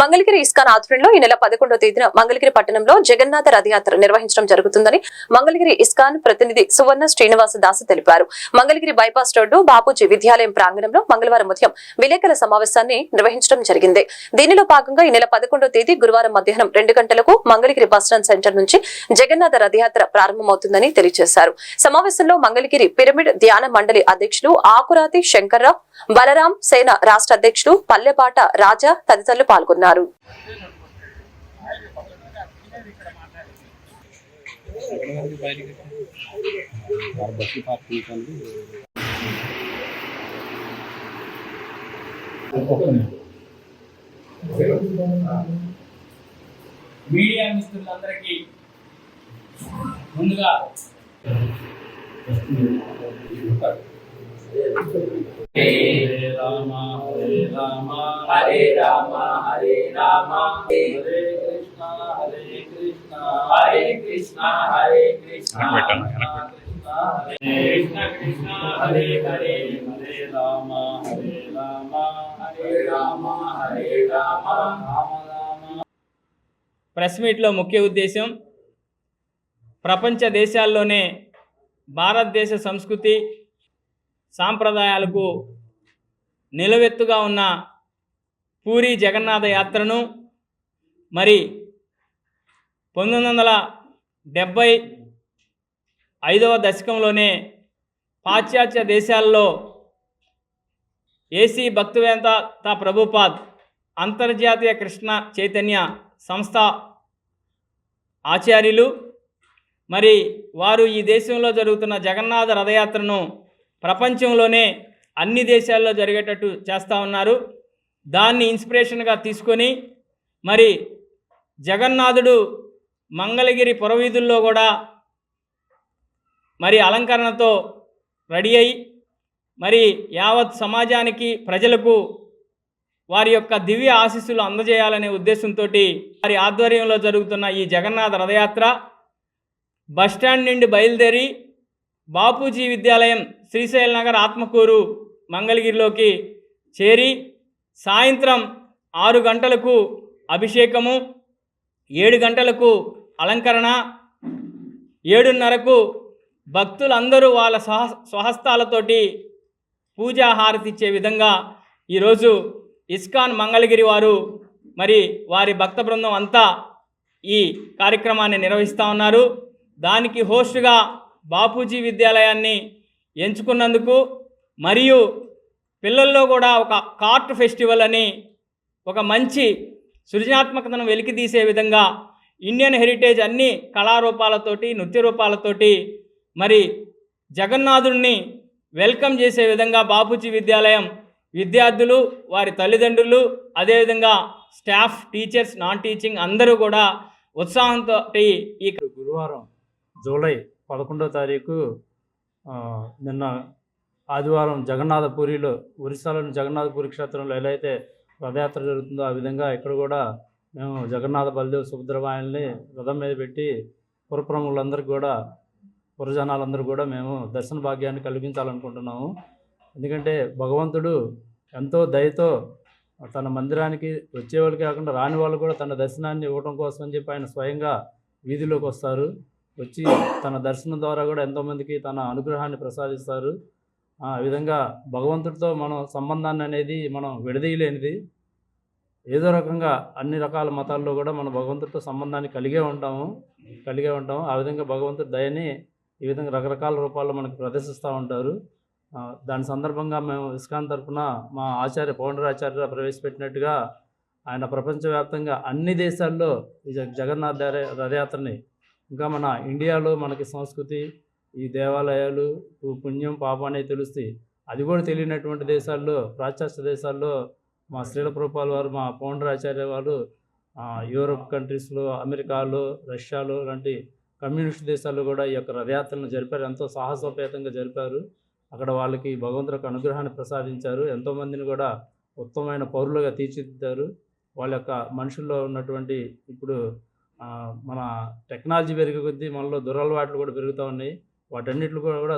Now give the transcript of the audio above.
Mangalagiri ISKCON ఆధ్వర్యంలో ఈ నెల పదకొండో తేదీన మంగళగిరి పట్టణంలో జగన్నాథ రథయాత్ర నిర్వహించడం జరుగుతుందని మంగళగిరి ఇస్కాన్ ప్రతినిధి సువర్ణ శ్రీనివాస దాస్ తెలిపారు. మంగళగిరి బైపాస్ రోడ్డు బాపూజీ విద్యాలయం ప్రాంగణంలో మంగళవారం ఉదయం విలేకరుల సమావేశాన్ని నిర్వహించడం జరిగింది. దీనిలో భాగంగా ఈ నెల పదకొండో తేదీ గురువారం మధ్యాహ్నం రెండు గంటలకు మంగళగిరి బస్టాండ్ సెంటర్ నుంచి జగన్నాథ రథయాత్ర ప్రారంభమవుతుందని తెలియజేశారు. సమావేశంలో మంగళగిరి పిరమిడ్ ధ్యాన మండలి అధ్యక్షులు ఆకురాతి శంకర్రావు బలరాం సేన రాష్ట్ర అధ్యక్షులు పల్లెపాట రాజా తదితరులు పాల్గొన్నారు. మీడియా మిత్రులందరికీ ముందుగా హరే రామ హరే రామ హరే రామ హరే రామ. హరే కృష్ణ హరే కృష్ణ. హరే కృష్ణ హరే కృష్ణ. కృష్ణ కృష్ణ హరే హరే హరే రామ హరే రామ హరే రామ హరే రామ. రామ రామ. ప్రెస్ మీట్లో ముఖ్య ఉద్దేశం ప్రపంచ దేశాల్లోనే భారతదేశ సంస్కృతి సాంప్రదాయాలకు నిలవెత్తుగా ఉన్న పూరి జగన్నాథ యాత్రను మరి పంతొమ్మిది వందల డెబ్భై ఐదవ దశకంలోనే పాశ్చాత్య దేశాల్లో ఏసీ భక్తివేంత ప్రభుపాద్ అంతర్జాతీయ కృష్ణ చైతన్య సంస్థ ఆచార్యులు. మరి వారు ఈ దేశంలో జరుగుతున్న జగన్నాథ రథయాత్రను ప్రపంచంలోనే అన్ని దేశాల్లో జరిగేటట్టు చేస్తూ ఉన్నారు. దాన్ని ఇన్స్పిరేషన్గా తీసుకొని మరి జగన్నాథుడు మంగళగిరి పురవీధుల్లో కూడా మరి అలంకరణతో రెడీ అయి మరి యావత్ సమాజానికి ప్రజలకు వారి యొక్క దివ్య ఆశీస్సులు అందజేయాలనే ఉద్దేశంతో వారి ఆధ్వర్యంలో జరుగుతున్న ఈ జగన్నాథ రథయాత్ర బస్టాండ్ నుండి బయలుదేరి బాపూజీ విద్యాలయం శ్రీశైల నగర్ ఆత్మకూరు మంగళగిరిలోకి చేరి సాయంత్రం ఆరు గంటలకు అభిషేకము ఏడు గంటలకు అలంకరణ ఏడున్నరకు భక్తులందరూ వాళ్ళ స్వహ స్వహస్తాలతోటి పూజా హారతి ఇచ్చే విధంగా ఈరోజు ఇస్కాన్ మంగళగిరి వారు మరి వారి భక్త బృందం అంతా ఈ కార్యక్రమాన్ని నిర్వహిస్తూ ఉన్నారు. దానికి హోస్టుగా బాపూజీ విద్యాలయాన్ని ఎంచుకున్నందుకు మరియు పిల్లల్లో కూడా ఒక కార్ట్ ఫెస్టివల్ అని ఒక మంచి సృజనాత్మకతను వెలికితీసే విధంగా ఇండియన్ హెరిటేజ్ అన్ని కళారూపాలతోటి నృత్య రూపాలతోటి మరి జగన్నాథుడిని వెల్కమ్ చేసే విధంగా బాపూజీ విద్యాలయం విద్యార్థులు వారి తల్లిదండ్రులు అదేవిధంగా స్టాఫ్ టీచర్స్ నాన్ టీచింగ్ అందరూ కూడా ఉత్సాహంతో ఈ గురువారం జూలై పదకొండో తారీఖు నిన్న ఆదివారం జగన్నాథపురిలో ఒరిస్సాలోని జగన్నాథపురి క్షేత్రంలో ఎలా అయితే రథయాత్ర జరుగుతుందో ఆ విధంగా ఇక్కడ కూడా మేము జగన్నాథ బలదేవ్ సుభద్రవాయల్ని రథం మీద పెట్టి పురప్రములందరికీ కూడా పురజనాలందరూ కూడా మేము దర్శన భాగ్యాన్ని కలిగించాలనుకుంటున్నాము. ఎందుకంటే భగవంతుడు ఎంతో దయతో తన మందిరానికి వచ్చే వాళ్ళకి కాకుండా రాని వాళ్ళు కూడా తన దర్శనాన్ని ఇవ్వడం కోసం అని చెప్పి ఆయన స్వయంగా వీధిలోకి వస్తారు. వచ్చి తన దర్శనం ద్వారా కూడా ఎంతోమందికి తన అనుగ్రహాన్ని ప్రసాదిస్తారు. ఆ విధంగా భగవంతుడితో మనం సంబంధాన్ని అనేది మనం విడదీయలేనిది. ఏదో రకంగా అన్ని రకాల మతాల్లో కూడా మనం భగవంతుడితో సంబంధాన్ని కలిగే ఉంటాము కలిగే ఉంటాము. ఆ విధంగా భగవంతుడి దయని ఈ విధంగా రకరకాల రూపాల్లో మనకు ప్రదర్శిస్తూ ఉంటారు. దాని సందర్భంగా మేము ఇస్కాన్ తరఫున మా ఆచార్య పౌండరాచార్య ప్రవేశపెట్టినట్టుగా ఆయన ప్రపంచవ్యాప్తంగా అన్ని దేశాల్లో ఈ జగ- జగన్నాథ రథయాత్రని ఇంకా మన ఇండియాలో మనకి సంస్కృతి ఈ దేవాలయాలు పుణ్యం పాపం అనేది తెలుస్తాయి అది కూడా తెలియనటువంటి దేశాల్లో పాశ్చాత్య దేశాల్లో మా శ్రీల వారు మా పౌండరాచార్య వారు యూరప్ యూరోప్ కంట్రీస్లో అమెరికాలో రష్యాలో లాంటి కమ్యూనిస్ట్ దేశాల్లో కూడా ఈ యొక్క రథయాత్రలను జరిపారు. ఎంతో సాహసోపేతంగా జరిపారు. అక్కడ వాళ్ళకి భగవంతుడికి అనుగ్రహాన్ని ప్రసాదించారు. ఎంతోమందిని కూడా ఉత్తమమైన పౌరులుగా తీర్చిదిద్దారు. వాళ్ళ యొక్క మనుషుల్లో ఉన్నటువంటి ఇప్పుడు మన టెక్నాలజీ పెరిగే కొద్దీ మనలో దురలవాట్లు కూడా పెరుగుతూ ఉన్నాయి. వాటన్నిటిలో కూడా